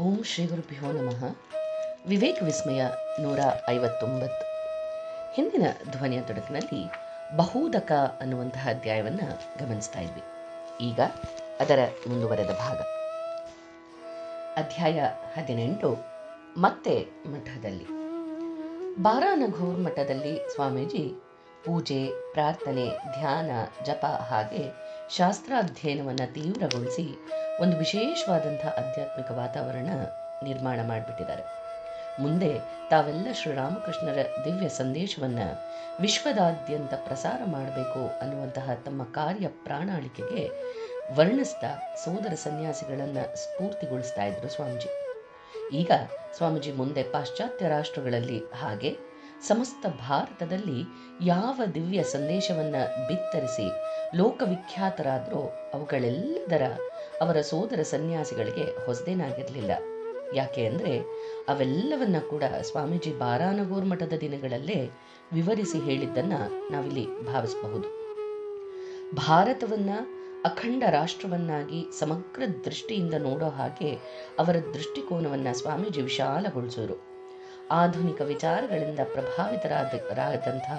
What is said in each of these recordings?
ಓಂ ಶ್ರೀ ಗುರುಭ್ಯೋ ನಮಃ. ವಿವೇಕ ವಿಸ್ಮಯ ನೂರ ಐವತ್ತೊಂಬತ್ತು. ಹಿಂದಿನ ಧ್ವನಿಯ ತೊಡಕಿನಲ್ಲಿ ಬಹುದಕ ಅನ್ನುವಂತಹ ಅಧ್ಯಾಯವನ್ನು ಗಮನಿಸ್ತಾ ಇದ್ವಿ. ಈಗ ಅದರ ಮುಂದುವರೆದ ಭಾಗ. ಅಧ್ಯಾಯ ಹದಿನೆಂಟು, ಮತ್ತೆ ಮಠದಲ್ಲಿ. ಬಾರಾನಘೂರ್ ಮಠದಲ್ಲಿ ಸ್ವಾಮೀಜಿ ಪೂಜೆ, ಪ್ರಾರ್ಥನೆ, ಧ್ಯಾನ, ಜಪ ಹಾಗೆ ಶಾಸ್ತ್ರಾಧ್ಯಯನವನ್ನು ತೀವ್ರಗೊಳಿಸಿ ಒಂದು ವಿಶೇಷವಾದಂಥ ಆಧ್ಯಾತ್ಮಿಕ ವಾತಾವರಣ ನಿರ್ಮಾಣ ಮಾಡಿಬಿಟ್ಟಿದ್ದಾರೆ. ಮುಂದೆ ತಾವೆಲ್ಲ ಶ್ರೀರಾಮಕೃಷ್ಣರ ದಿವ್ಯ ಸಂದೇಶವನ್ನು ವಿಶ್ವದಾದ್ಯಂತ ಪ್ರಸಾರ ಮಾಡಬೇಕು ಅನ್ನುವಂತಹ ತಮ್ಮ ಕಾರ್ಯ ಪ್ರಾಣಾಳಿಕೆಗೆ ವರ್ಣಿಸ್ತಾ ಸೋದರ ಸನ್ಯಾಸಿಗಳನ್ನು ಸ್ಫೂರ್ತಿಗೊಳಿಸ್ತಾ ಇದ್ರು ಸ್ವಾಮೀಜಿ. ಈಗ ಸ್ವಾಮೀಜಿ ಮುಂದೆ ಪಾಶ್ಚಾತ್ಯ ರಾಷ್ಟ್ರಗಳಲ್ಲಿ ಹಾಗೆ ಸಮಸ್ತ ಭಾರತದಲ್ಲಿ ಯಾವ ದಿವ್ಯ ಸಂದೇಶವನ್ನ ಬಿತ್ತರಿಸಿ ಲೋಕವಿಖ್ಯಾತರಾದರೂ ಅವುಗಳೆಲ್ಲದರ ಅವರ ಸೋದರ ಸನ್ಯಾಸಿಗಳಿಗೆ ಹೊಸದೇನಾಗಿರಲಿಲ್ಲ. ಯಾಕೆ ಅಂದರೆ ಅವೆಲ್ಲವನ್ನ ಕೂಡ ಸ್ವಾಮೀಜಿ ಬಾರಾನಗೂರ್ ಮಠದ ದಿನಗಳಲ್ಲೇ ವಿವರಿಸಿ ಹೇಳಿದ್ದನ್ನ ನಾವಿಲ್ಲಿ ಭಾವಿಸಬಹುದು. ಭಾರತವನ್ನ ಅಖಂಡ ರಾಷ್ಟ್ರವನ್ನಾಗಿ ಸಮಗ್ರ ದೃಷ್ಟಿಯಿಂದ ನೋಡೋ ಹಾಗೆ ಅವರ ದೃಷ್ಟಿಕೋನವನ್ನ ಸ್ವಾಮೀಜಿ ವಿಶಾಲಗೊಳಿಸೋರು. ಆಧುನಿಕ ವಿಚಾರಗಳಿಂದ ಪ್ರಭಾವಿತರಾದ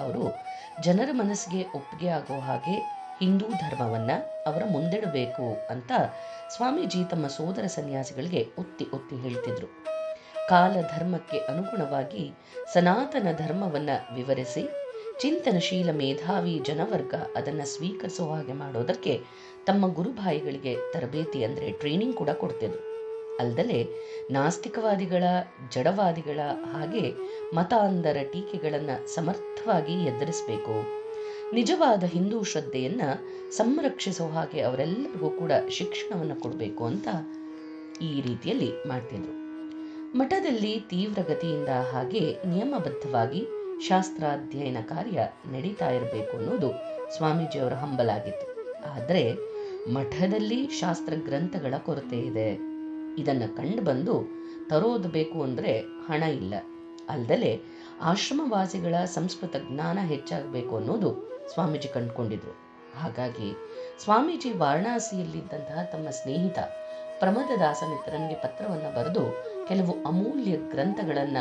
ಅವರು ಜನರ ಮನಸ್ಸಿಗೆ ಒಪ್ಪಿಗೆ ಆಗೋ ಹಾಗೆ ಹಿಂದೂ ಧರ್ಮವನ್ನ ಅವರ ಮುಂದಿಡಬೇಕು ಅಂತ ಸ್ವಾಮೀಜಿ ತಮ್ಮ ಸೋದರ ಸನ್ಯಾಸಿಗಳಿಗೆ ಒತ್ತಿ ಒತ್ತಿ ಹೇಳ್ತಿದ್ರು. ಕಾಲ ಧರ್ಮಕ್ಕೆ ಅನುಗುಣವಾಗಿ ಸನಾತನ ಧರ್ಮವನ್ನ ವಿವರಿಸಿ, ಚಿಂತನಶೀಲ ಮೇಧಾವಿ ಜನವರ್ಗ ಅದನ್ನು ಸ್ವೀಕರಿಸುವ ಹಾಗೆ ಮಾಡೋದಕ್ಕೆ ತಮ್ಮ ಗುರುಭಾಯಿಗಳಿಗೆ ತರಬೇತಿ ಅಂದರೆ ಟ್ರೈನಿಂಗ್ ಕೂಡ ಕೊಡ್ತಿದ್ರು. ಅಲ್ಲದೆ ನಾಸ್ತಿಕವಾದಿಗಳ, ಜಡವಾದಿಗಳ ಹಾಗೆ ಮತಾಂಧರ ಟೀಕೆಗಳನ್ನು ಸಮರ್ಥವಾಗಿ ಎದುರಿಸಬೇಕು. ನಿಜವಾದ ಹಿಂದೂ ಶ್ರದ್ಧೆಯನ್ನು ಸಂರಕ್ಷಿಸೋ ಹಾಗೆ ಅವರೆಲ್ಲರಿಗೂ ಕೂಡ ಶಿಕ್ಷಣವನ್ನು ಕೊಡಬೇಕು ಅಂತ ಈ ರೀತಿಯಲ್ಲಿ ಮಾಡ್ತಿದ್ರು. ಮಠದಲ್ಲಿ ತೀವ್ರಗತಿಯಿಂದ ಹಾಗೆ ನಿಯಮಬದ್ಧವಾಗಿ ಶಾಸ್ತ್ರಾಧ್ಯಯನ ಕಾರ್ಯ ನಡೀತಾ ಇರಬೇಕು ಅನ್ನೋದು ಸ್ವಾಮೀಜಿಯವರ ಹಂಬಲಾಗಿತ್ತು. ಆದರೆ ಮಠದಲ್ಲಿ ಶಾಸ್ತ್ರ ಗ್ರಂಥಗಳ ಕೊರತೆ ಇದೆ. ಇದನ್ನು ಕಂಡುಬಂದು ತರೋದು ಬೇಕು ಅಂದರೆ ಹಣ ಇಲ್ಲ. ಅಲ್ಲದೆ ಆಶ್ರಮವಾಸಿಗಳ ಸಂಸ್ಕೃತ ಜ್ಞಾನ ಹೆಚ್ಚಾಗಬೇಕು ಅನ್ನೋದು ಸ್ವಾಮೀಜಿ ಕಂಡುಕೊಂಡಿದ್ರು. ಹಾಗಾಗಿ ಸ್ವಾಮೀಜಿ ವಾರಣಾಸಿಯಲ್ಲಿದ್ದಂತಹ ತಮ್ಮ ಸ್ನೇಹಿತ ಪ್ರಮದದಾಸ ಮಿತ್ರನಿಗೆ ಪತ್ರವನ್ನು ಬರೆದು ಕೆಲವು ಅಮೂಲ್ಯ ಗ್ರಂಥಗಳನ್ನ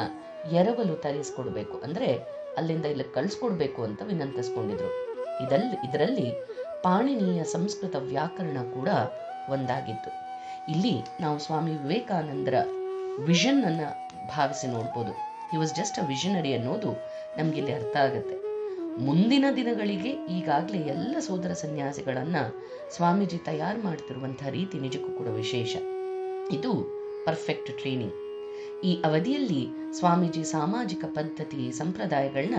ಎರವಲು ತರಿಸ್ಕೊಡ್ಬೇಕು ಅಂದ್ರೆ ಅಲ್ಲಿಂದ ಇಲ್ಲಿ ಕಳಿಸ್ಕೊಡ್ಬೇಕು ಅಂತ ವಿನಂತಿಸ್ಕೊಂಡಿದ್ರು. ಇದಲ್ಲಿ ಇದರಲ್ಲಿ ಪಾಣಿನಿಯ ಸಂಸ್ಕೃತ ವ್ಯಾಕರಣ ಕೂಡ ಒಂದಾಗಿತ್ತು. ಇಲ್ಲಿ ನಾವು ಸ್ವಾಮಿ ವಿವೇಕಾನಂದರ ವಿಷನ್ ಅನ್ನ ಭಾವಿಸಿ ನೋಡ್ಬೋದು. He was just a visionary ಅನ್ನೋದು ನಮ್ಗೆ ಇಲ್ಲಿ ಅರ್ಥ ಆಗುತ್ತೆ. ಮುಂದಿನ ದಿನಗಳಿಗೆ ಈಗಾಗಲೇ ಎಲ್ಲ ಸೋದರ ಸನ್ಯಾಸಿಗಳನ್ನ ಸ್ವಾಮೀಜಿ ತಯಾರು ಮಾಡ್ತಿರುವಂತಹ ರೀತಿ ನಿಜಕ್ಕೂ ಕೂಡ ವಿಶೇಷ. ಇದು ಪರ್ಫೆಕ್ಟ್ ಟ್ರೈನಿಂಗ್ ಈ ಅವಧಿಯಲ್ಲಿ ಸ್ವಾಮೀಜಿ ಸಾಮಾಜಿಕ ಪದ್ಧತಿ ಸಂಪ್ರದಾಯಗಳನ್ನ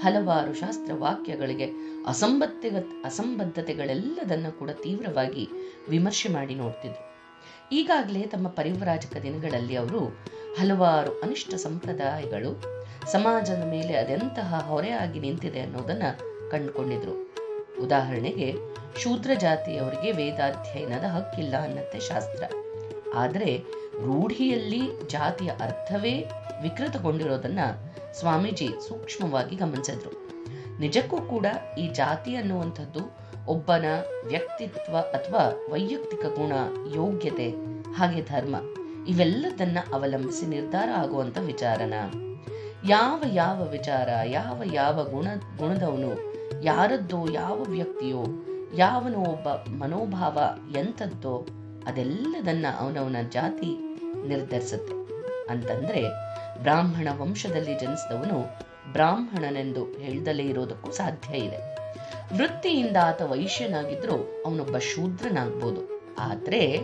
ಹಲವಾರು ಶಾಸ್ತ್ರ ವಾಕ್ಯಗಳಿಗೆ ಅಸಂಬದ್ಧ ಅಸಂಬದ್ಧತೆಗಳೆಲ್ಲದನ್ನ ಕೂಡ ತೀವ್ರವಾಗಿ ವಿಮರ್ಶೆ ಮಾಡಿ ನೋಡ್ತಿದ್ರು. ಈಗಾಗಲೇ ತಮ್ಮ ಪರಿವರಾಜಕ ದಿನಗಳಲ್ಲಿ ಅವರು ಹಲವಾರು ಅನಿಷ್ಟ ಸಂಪ್ರದಾಯಗಳು ಸಮಾಜದ ಮೇಲೆ ಅದೆಂತಹ ಹೊರೆಯಾಗಿ ನಿಂತಿದೆ ಅನ್ನೋದನ್ನು ಕಂಡುಕೊಂಡಿದ್ರು. ಉದಾಹರಣೆಗೆ, ಶೂದ್ರ ಜಾತಿಯವರಿಗೆ ವೇದಾಧ್ಯಯನದ ಹಕ್ಕಿಲ್ಲ ಅನ್ನತ್ತೆ ಶಾಸ್ತ್ರ. ಆದರೆ, ರೂಢಿಯಲ್ಲಿ ಜಾತಿಯ ಅರ್ಥವೇ ವಿಕೃತಗೊಂಡಿರೋದನ್ನ ಸ್ವಾಮೀಜಿ ಸೂಕ್ಷ್ಮವಾಗಿ ಗಮನಿಸಿದ್ರು. ನಿಜಕ್ಕೂ ಕೂಡ ಈ ಜಾತಿ ಅನ್ನುವಂಥದ್ದು ಒಬ್ಬನ ವ್ಯಕ್ತಿತ್ವ ಅಥವಾ ವೈಯಕ್ತಿಕ ಗುಣ, ಯೋಗ್ಯತೆ, ಹಾಗೆ ಧರ್ಮ, ಇವೆಲ್ಲದನ್ನ ಅವಲಂಬಿಸಿ ನಿರ್ಧಾರ ಆಗುವಂತ ವಿಚಾರನ? ಯಾವ ಯಾವ ವಿಚಾರ, ಯಾವ ಯಾವ ಗುಣ, ಗುಣದವನು, ಯಾರದ್ದೋ ಯಾವ ವ್ಯಕ್ತಿಯೋ, ಯಾವನೋ ಒಬ್ಬ ಮನೋಭಾವ ಎಂಥದ್ದೋ ಅದೆಲ್ಲದನ್ನ ಅವನವನ ಜಾತಿ ನಿರ್ಧರಿಸುತ್ತೆ. ಅಂತಂದ್ರೆ, ಬ್ರಾಹ್ಮಣ ವಂಶದಲ್ಲಿ ಜನಿಸಿದವನು ಬ್ರಾಹ್ಮಣನೆಂದು ಹೇಳ್ದಲೇ ಇರೋದಕ್ಕೂ ಸಾಧ್ಯ ಇದೆ. ವೃತ್ತಿಯಿಂದ ಆತ ವೈಶ್ಯನಾಗಿದ್ರೂ ಅವನೊಬ್ಬ ಶೂದ್ರನಾಗ್ಬೋದು. ಆದ್ರೆ,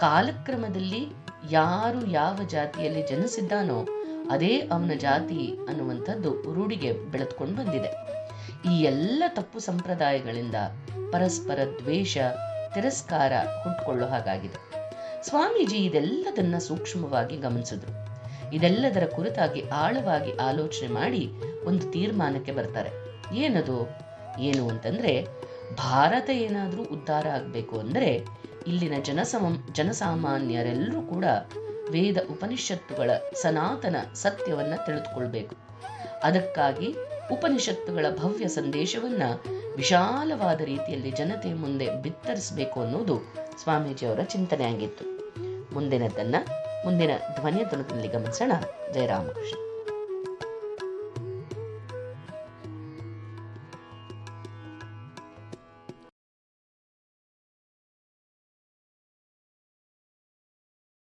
ಕಾಲಕ್ರಮದಲ್ಲಿ ಯಾರು ಯಾವ ಜಾತಿಯಲ್ಲಿ ಜನಿಸಿದ್ದಾನೋ ಅದೇ ಅವನ ಜಾತಿ ಅನ್ನುವಂಥದ್ದು ರೂಢಿಗೆ ಬೆಳೆದುಕೊಂಡು ಬಂದಿದೆ. ಈ ಎಲ್ಲ ತಪ್ಪು ಸಂಪ್ರದಾಯಗಳಿಂದ ಪರಸ್ಪರ ದ್ವೇಷ, ತಿರಸ್ಕಾರ ಹುಟ್ಕೊಳ್ಳೋ ಹಾಗಾಗಿದೆ. ಸ್ವಾಮೀಜಿ ಇದೆಲ್ಲದನ್ನ ಸೂಕ್ಷ್ಮವಾಗಿ ಗಮನಿಸಿದ್ರು. ಇದೆಲ್ಲದರ ಕುರಿತಾಗಿ ಆಳವಾಗಿ ಆಲೋಚನೆ ಮಾಡಿ ಒಂದು ತೀರ್ಮಾನಕ್ಕೆ ಬರ್ತಾರೆ. ಏನದು? ಏನು ಅಂತಂದ್ರೆ, ಭಾರತ ಏನಾದರೂ ಉದ್ಧಾರ ಆಗಬೇಕು ಅಂದರೆ ಇಲ್ಲಿನ ಜನಸಮ, ಜನಸಾಮಾನ್ಯರೆಲ್ಲರೂ ಕೂಡ ವೇದ ಉಪನಿಷತ್ತುಗಳ ಸನಾತನ ಸತ್ಯವನ್ನ ತಿಳಿದುಕೊಳ್ಬೇಕು. ಅದಕ್ಕಾಗಿ ಉಪನಿಷತ್ತುಗಳ ಭವ್ಯ ಸಂದೇಶವನ್ನ ವಿಶಾಲವಾದ ರೀತಿಯಲ್ಲಿ ಜನತೆ ಮುಂದೆ ಬಿತ್ತರಿಸಬೇಕು ಅನ್ನೋದು ಸ್ವಾಮೀಜಿಯವರ ಚಿಂತನೆ ಆಗಿತ್ತು ಮುಂದಿನದನ್ನ, ಮುಂದಿನ ಧ್ವನಿಯ ಧ್ವನಿಯಲ್ಲಿ ಗಮನಿಸೋಣ. ಜಯರಾಮಕೃಷ್ಣ.